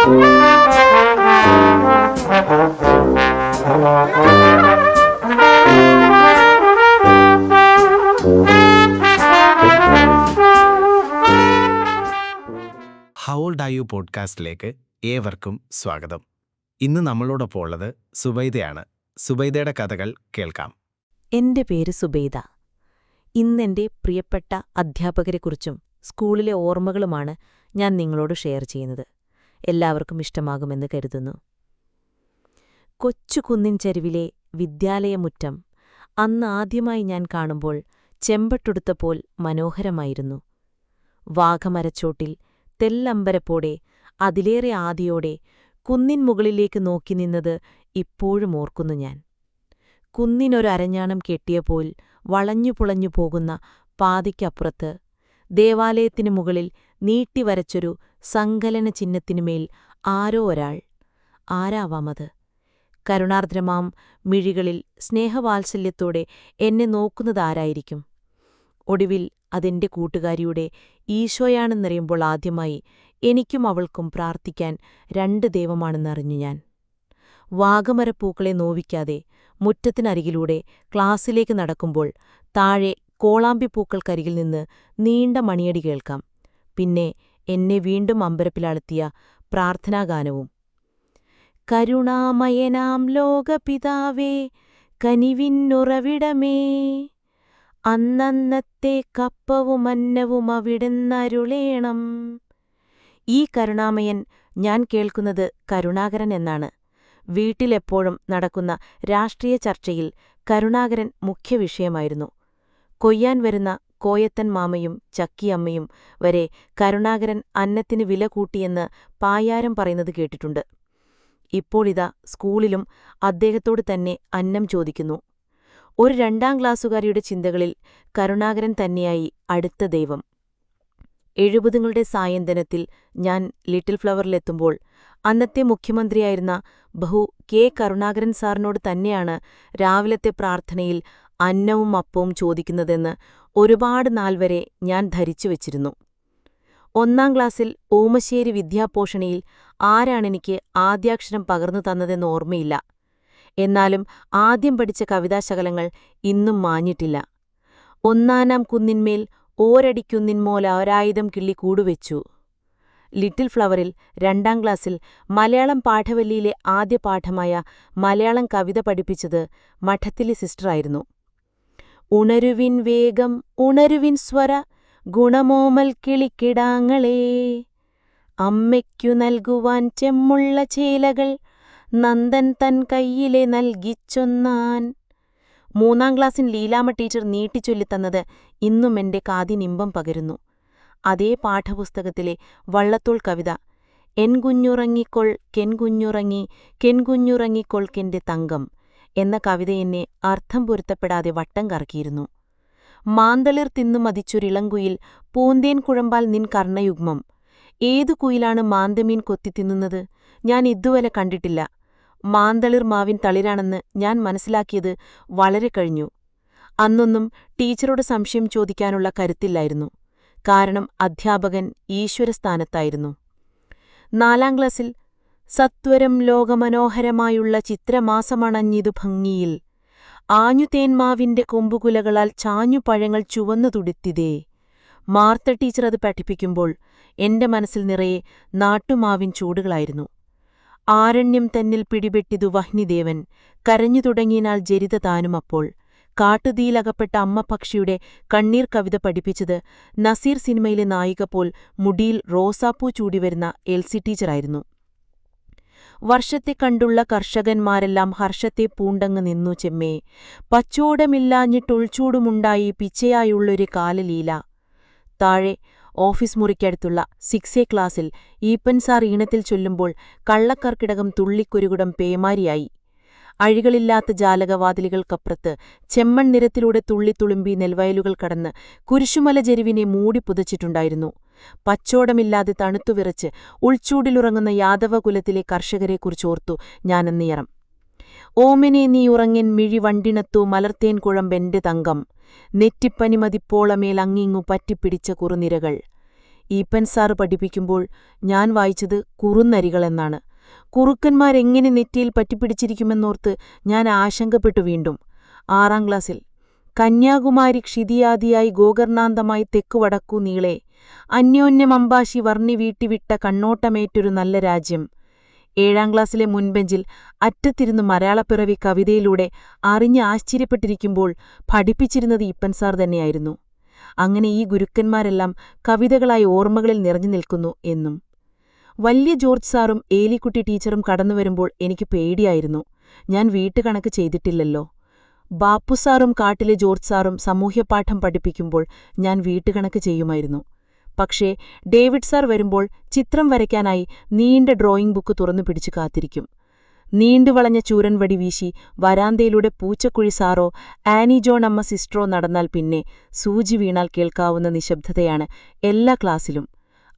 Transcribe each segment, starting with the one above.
Howl ഡായു പോഡ്കാസ്റ്റിലേക്ക് ഏവർക്കും സ്വാഗതം. ഇന്ന് നമ്മളോടൊപ്പം ഉള്ളത് സുബൈദയാണ്. സുബൈദയുടെ കഥകൾ കേൾക്കാം. എന്റെ പേര് സുബൈദ. ഇന്നെന്റെ പ്രിയപ്പെട്ട അധ്യാപകരെക്കുറിച്ചും സ്കൂളിലെ ഓർമ്മകളുമാണ് ഞാൻ നിങ്ങളോട് ഷെയർ ചെയ്യുന്നത്. എല്ലാവർക്കും ഇഷ്ടമാകുമെന്ന് കരുതുന്നു. കൊച്ചു കുന്നിൻ ചരിവിലെ വിദ്യാലയമുറ്റം അന്ന് ആദ്യമായി ഞാൻ കാണുമ്പോൾ ചെമ്പട്ടുടുത്തപ്പോൾ മനോഹരമായിരുന്നു. വാഘമരച്ചോട്ടിൽ തെല്ലമ്പരപ്പോടെ അതിലേറെ ആദിയോടെ കുന്നിൻ മുകളിലേക്ക് നോക്കി നിന്നത് ഇപ്പോഴും ഓർക്കുന്നു ഞാൻ. കുന്നിനൊരരഞ്ഞാണം കെട്ടിയപ്പോൾ വളഞ്ഞുപുളഞ്ഞു പോകുന്ന പാതിക്കപ്പുറത്ത് ദേവാലയത്തിനു മുകളിൽ നീട്ടിവരച്ചൊരു സങ്കലന ചിഹ്നത്തിനുമേൽ ആരോ ഒരാൾ. ആരാവാമത്? കരുണാർദ്രമാം മിഴികളിൽ സ്നേഹവാത്സല്യത്തോടെ എന്നെ നോക്കുന്നതാരായിരിക്കും? ഒടുവിൽ അതെന്റെ കൂട്ടുകാരിയുടെ ഈശോയാണെന്നറിയുമ്പോൾ ആദ്യമായി എനിക്കും അവൾക്കും പ്രാർത്ഥിക്കാൻ രണ്ട് ദൈവമാണെന്നറിഞ്ഞു ഞാൻ. വാഗമരപ്പൂക്കളെ നോവിക്കാതെ മുറ്റത്തിനരികിലൂടെ ക്ലാസ്സിലേക്ക് നടക്കുമ്പോൾ താഴെ കോളാമ്പിപ്പൂക്കൾക്കരികിൽ നിന്ന് നീണ്ട മണിയടി കേൾക്കാം. പിന്നെ എന്നെ വീണ്ടും അമ്പരപ്പിലളത്തിയ പ്രാർത്ഥനാഗാനവും. കരുണാമയനാം ലോകപിതാവേ കനിവിന്നുറവിടമേ അന്നന്നത്തെ കപ്പവും അന്നവും അവിടുന്നരുളേണം ഈ കരുണാമയൻ ഞാൻ കേൾക്കുന്നത് കരുണാകരൻ എന്നാണ്. വീട്ടിലെപ്പോഴും നടക്കുന്ന രാഷ്ട്രീയ ചർച്ചയിൽ കരുണാകരൻ മുഖ്യവിഷയമായിരുന്നു. കൊയ്യാൻ വരുന്ന കോയത്തൻ മാമയും ചക്കിയമ്മയും വരെ കരുണാകരൻ അന്നത്തിന് വില കൂട്ടിയെന്ന് പായാരം പറയുന്നത് കേട്ടിട്ടുണ്ട്. ഇപ്പോളിതാ സ്കൂളിലും അദ്ദേഹത്തോട് തന്നെ അന്നം ചോദിക്കുന്നു. ഒരു രണ്ടാം ക്ലാസ്സുകാരിയുടെ ചിന്തകളിൽ കരുണാകരൻ തന്നെയായി അടുത്ത ദൈവം. എഴുപതുകളുടെ സായന്തനത്തിൽ ഞാൻ ലിറ്റിൽ ഫ്ലവറിലെത്തുമ്പോൾ അന്നത്തെ മുഖ്യമന്ത്രിയായിരുന്ന ബഹു കെ കരുണാകരൻ സാറിനോട് തന്നെയാണ് രാവിലത്തെ പ്രാർത്ഥനയിൽ അന്നവും അപ്പവും ചോദിക്കുന്നതെന്ന് ഒരുപാട് നാൾ വരെ ഞാൻ ധരിച്ചു വച്ചിരുന്നു. ഒന്നാം ക്ലാസ്സിൽ ഓമശ്ശേരി വിദ്യാപോഷണിയിൽ ആരാണെനിക്ക് ആദ്യാക്ഷരം പകർന്നു തന്നതെന്ന് ഓർമ്മയില്ല. എന്നാലും ആദ്യം പഠിച്ച കവിതാശകലങ്ങൾ ഇന്നും മാഞ്ഞിട്ടില്ല. ഒന്നാനാം കുന്നിന്മേൽ ഓരടിക്കുന്നിന്മോലൊരായുധം കിള്ളി കൂടുവെച്ചു. ലിറ്റിൽ ഫ്ലവറിൽ രണ്ടാം ക്ലാസ്സിൽ മലയാളം പാഠവല്ലിയിലെ ആദ്യ പാഠമായ മലയാളം കവിത പഠിപ്പിച്ചത് മഠത്തിലെ സിസ്റ്ററായിരുന്നു. ഉണരുവിൻ വേഗം ഉണരുവിൻ സ്വര ഗുണമോമൽ കിളിക്കിടാങ്ങളേ അമ്മയ്ക്കു നൽകുവാൻ ചെമ്മുള്ള ചേലകൾ നന്ദൻ തൻ കയ്യിലെ നൽകിച്ചൊന്നാൻ. മൂന്നാം ക്ലാസ്സിൽ ലീലാമ ടീച്ചർ നീട്ടിച്ചൊല്ലിത്തന്നത് ഇന്നും എന്റെ കാതിനിമ്പം പകരുന്നു. അതേ പാഠപുസ്തകത്തിലെ വള്ളത്തോൾ കവിത എൻ കെൻകുഞ്ഞുറങ്ങി കെൻകുഞ്ഞുറങ്ങിക്കൊൾക്കെന്റെ തങ്കം. എന്ന കവിത എന്നെ അർത്ഥം പൊരുത്തപ്പെടാതെ വട്ടം കറക്കിയിരുന്നു. മാന്തളിർ തിന്നു മതിച്ചൊരിളങ്കുയിൽ പൂന്തേൻ കുഴമ്പാൽ നിൻ കർണയുഗ്മം. ഏതു കുയിലാണ് മാന്തമീൻ കൊത്തിത്തിന്നുന്നത് ഞാൻ ഇതുവരെ കണ്ടിട്ടില്ല. മാന്തളിർ മാവിൻ തളിരാണെന്ന് ഞാൻ മനസ്സിലാക്കിയത് വളരെ കഴിഞ്ഞു. അന്നൊന്നും ടീച്ചറോട് സംശയം ചോദിക്കാനുള്ള കരുത്തില്ലായിരുന്നു. കാരണം അധ്യാപകൻ ഈശ്വരസ്ഥാനത്തായിരുന്നു. നാലാം ക്ലാസ്സിൽ സത്വരം ലോകമനോഹരമായുള്ള ചിത്രമാസമണഞ്ഞിതു ഭംഗിയിൽ ആഞ്ഞുതേന്മാവിന്റെ കൊമ്പുകുലകളാൽ ചാഞ്ഞുപഴങ്ങൾ ചുവന്നു തുടുത്തിതേ. മാർത്ത ടീച്ചർ അത് പഠിപ്പിക്കുമ്പോൾ എന്റെ മനസ്സിൽ നിറയെ നാട്ടുമാവിൻ ചൂടുകളായിരുന്നു. ആരണ്യം തന്നിൽ പിടിപെട്ടിതു വഹ്നിദേവൻ. കരഞ്ഞു തുടങ്ങിയാൽ ജരിത താനുമപ്പോൾ കാട്ടുതീയിലകപ്പെട്ട അമ്മ പക്ഷിയുടെ കണ്ണീർ കവിത പഠിപ്പിച്ചത് നസീർ സിനിമയിലെ നായിക പോൽ മുടിയിൽ റോസാപ്പൂ ചൂടിവരുന്ന എൽസി ടീച്ചറായിരുന്നു. വർഷത്തെ കണ്ടുള്ള കർഷകന്മാരെല്ലാം ഹർഷത്തെ പൂണ്ടങ്ങ് നിന്നു ചെമ്മേ. പച്ചോടമില്ലാഞ്ഞിട്ടുൾച്ചൂടുമുണ്ടായി പിച്ചയായുള്ളൊരു കാലലീല. താഴെ ഓഫീസ് മുറിക്കടുത്തുള്ള സിക്സ് എ ക്ലാസ്സിൽ ഈപ്പൻ സാർ ഈണത്തിൽ ചൊല്ലുമ്പോൾ കള്ളക്കർക്കിടകം തുള്ളിക്കൊരുകുടം പേമാരിയായി. അഴികളില്ലാത്ത ജാലകവാതിലുകൾക്കപ്പുറത്ത് ചെമ്മൺ നിരത്തിലൂടെ തുള്ളിത്തുളുമ്പി നെൽവയലുകൾ കടന്ന് കുരിശുമല ജെരുവിനെ മൂടിപ്പുതച്ചിട്ടുണ്ടായിരുന്നു പച്ചോടമില്ലാതെ തണുത്തുവിറച്ച് ഉൾച്ചൂടിലുറങ്ങുന്ന യാദവകുലത്തിലെ കർഷകരെക്കുറിച്ചോർത്തു ഞാനെന്നിയറം ഓമിനെ നീ ഉറങ്ങിൻ മിഴി വണ്ടിണത്തു മലർത്തേൻ കുഴമ്പെന്റെ തങ്കം. നെറ്റിപ്പനിമതിപ്പോളമേൽ അങ്ങിങ്ങു പറ്റിപ്പിടിച്ച കുറുനിരകൾ. ഈപ്പൻ സാറ് പഠിപ്പിക്കുമ്പോൾ ഞാൻ വായിച്ചത് കുറുനരികൾ എന്നാണ് കുറുക്കന്മാരെങ്ങനെ നെറ്റിയിൽ പറ്റിപ്പിടിച്ചിരിക്കുമെന്നോർത്ത് ഞാൻ ആശങ്കപ്പെട്ടു വീണ്ടും. ആറാം ക്ലാസ്സിൽ. കന്യാകുമാരി ക്ഷിതിയാദിയായി ഗോകർണാന്തമായി തെക്കുവടക്കു നീളെ അന്യോന്യമമ്പാശി വർണി വീട്ടിവിട്ട കണ്ണോട്ടമേറ്റൊരു നല്ല രാജ്യം. ഏഴാം ക്ലാസ്സിലെ മുൻബെഞ്ചിൽ അറ്റത്തിരുന്ന് മലയാളപ്പിറവി കവിതയിലൂടെ അറിഞ്ഞ് ആശ്ചര്യപ്പെട്ടിരിക്കുമ്പോൾ പഠിപ്പിച്ചിരുന്നത് ഇപ്പൻ സാർ തന്നെയായിരുന്നു. അങ്ങനെ ഈ ഗുരുക്കന്മാരെല്ലാം കവിതകളായി ഓർമ്മകളിൽ നിറഞ്ഞു നിൽക്കുന്നു എന്നും. വല്യ ജോർജ് സാറും ഏലിക്കുട്ടി ടീച്ചറും കടന്നു വരുമ്പോൾ എനിക്ക് പേടിയായിരുന്നു. ഞാൻ വീട്ടുകണക്ക് ചെയ്തിട്ടില്ലല്ലോ. ബാപ്പുസാറും കാട്ടിലെ ജോർജ് സാറും സാമൂഹ്യപാഠം പഠിപ്പിക്കുമ്പോൾ ഞാൻ വീട്ടുകണക്ക് ചെയ്യുമായിരുന്നു. പക്ഷേ ഡേവിഡ് സാർ വരുമ്പോൾ ചിത്രം വരയ്ക്കാനായി നീണ്ട ഡ്രോയിംഗ് ബുക്ക് തുറന്നു പിടിച്ചു കാത്തിരിക്കും. നീണ്ടുവളഞ്ഞ ചൂരൻ വടി വീശി വരാന്തയിലൂടെ പൂച്ചക്കുഴി സാറോ ആനി ജോൺ അമ്മ സിസ്റ്ററോ നടന്നാൽ പിന്നെ സൂചി വീണാൽ കേൾക്കാവുന്ന നിശബ്ദതയാണ് എല്ലാ ക്ലാസ്സിലും.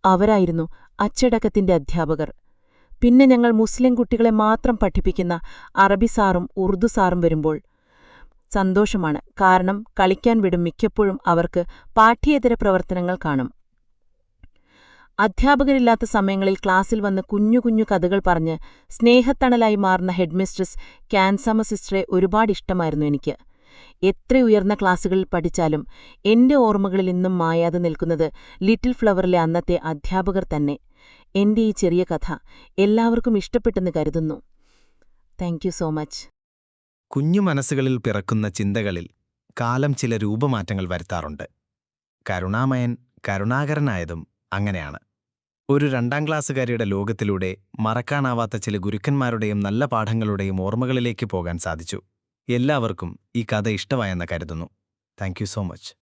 അവരായിരുന്നു അച്ചടക്കത്തിന്റെ അധ്യാപകർ. പിന്നെ ഞങ്ങൾ മുസ്ലിം കുട്ടികളെ മാത്രം പഠിപ്പിക്കുന്ന അറബി സാറും ഉറുദു സാറും വരുമ്പോൾ സന്തോഷമാണ്. കാരണം കളിക്കാൻ വിടും മിക്കപ്പോഴും അവർക്ക് പാഠ്യേതര പ്രവർത്തനങ്ങൾ കാണും. അധ്യാപകരില്ലാത്ത സമയങ്ങളിൽ ക്ലാസ്സിൽ വന്ന് കുഞ്ഞു കുഞ്ഞു കഥകൾ പറഞ്ഞ് സ്നേഹത്തണലായി മാറുന്ന ഹെഡ്മിസ്ട്രസ് ക്യാൻസമ സിസ്റ്ററെ ഒരുപാട് ഇഷ്ടമായിരുന്നു എനിക്ക്. എത്ര ഉയർന്ന ക്ലാസ്സുകളിൽ പഠിച്ചാലും എന്റെ ഓർമ്മകളിൽ ഇന്നും മായാതെ നിൽക്കുന്നത് ലിറ്റിൽ ഫ്ലവറിലെ അന്നത്തെ അധ്യാപകർ തന്നെ. എന്റെ ഈ ചെറിയ കഥ എല്ലാവർക്കും ഇഷ്ടപ്പെട്ടെന്ന് കരുതുന്നു. Thank so much. കുഞ്ഞു മനസ്സുകളിൽ പിറക്കുന്ന ചിന്തകളിൽ കാലം ചില രൂപമാറ്റങ്ങൾ വരുത്താറുണ്ട്. കരുണാമയൻ കരുണാകരനായതും അങ്ങനെയാണ്. ഒരു രണ്ടാം ക്ലാസ്സുകാരിയുടെ ലോകത്തിലൂടെ മറക്കാനാവാത്ത ചില ഗുരുക്കന്മാരുടെയും നല്ല പാഠങ്ങളുടെയും ഓർമ്മകളിലേക്ക് പോകാൻ സാധിച്ചു. എല്ലാവർക്കും ഈ കഥ ഇഷ്ടമായെന്ന് കരുതുന്നു. Thank so much.